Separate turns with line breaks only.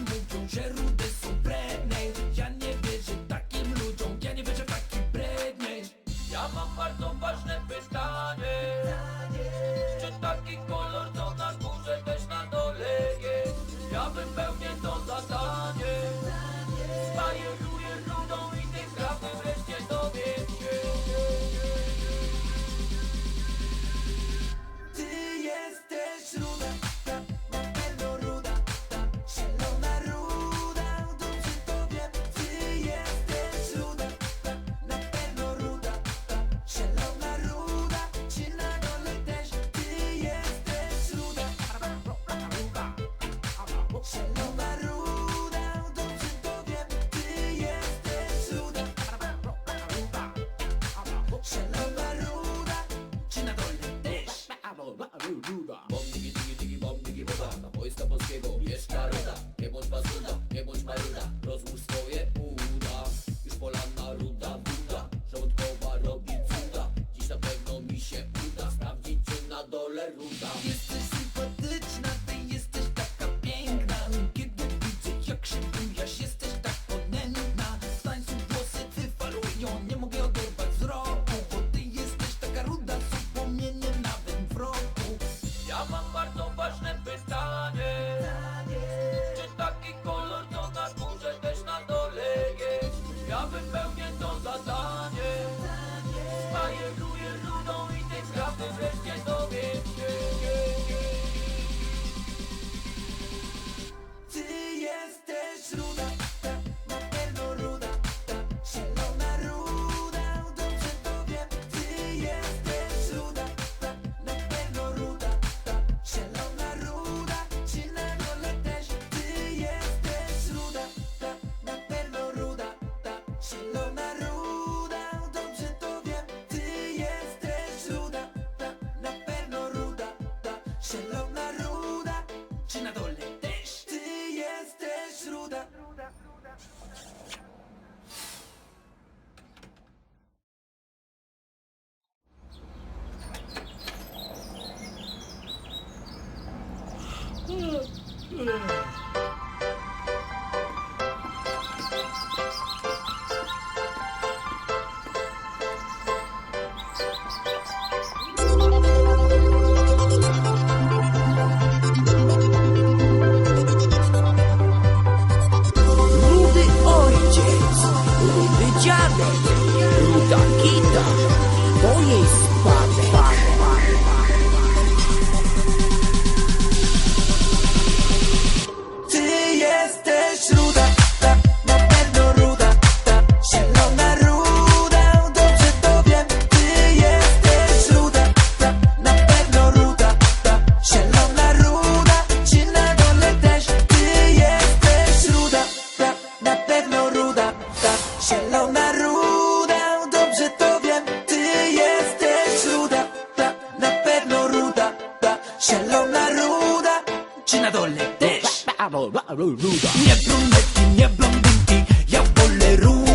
mówią, że rudy są brednej Ja nie wierzę takim ludziom, ja nie wierzę w taki bredniej Ja mam bardzo ważne pytanie.
ruda
Bom digi digi digi bom digi woda Na wojska polskiego mieszka roda Nie bądź bazuda, nie bądź maruda Rozłóż swoje uda Już polana ruda wuda Żołądkowa robi cuda Dziś na pewno mi się uda Sprawdzić czy na dole ruda
Peace. Nie
blondynki,
nie blondynki, ja wolę ruch.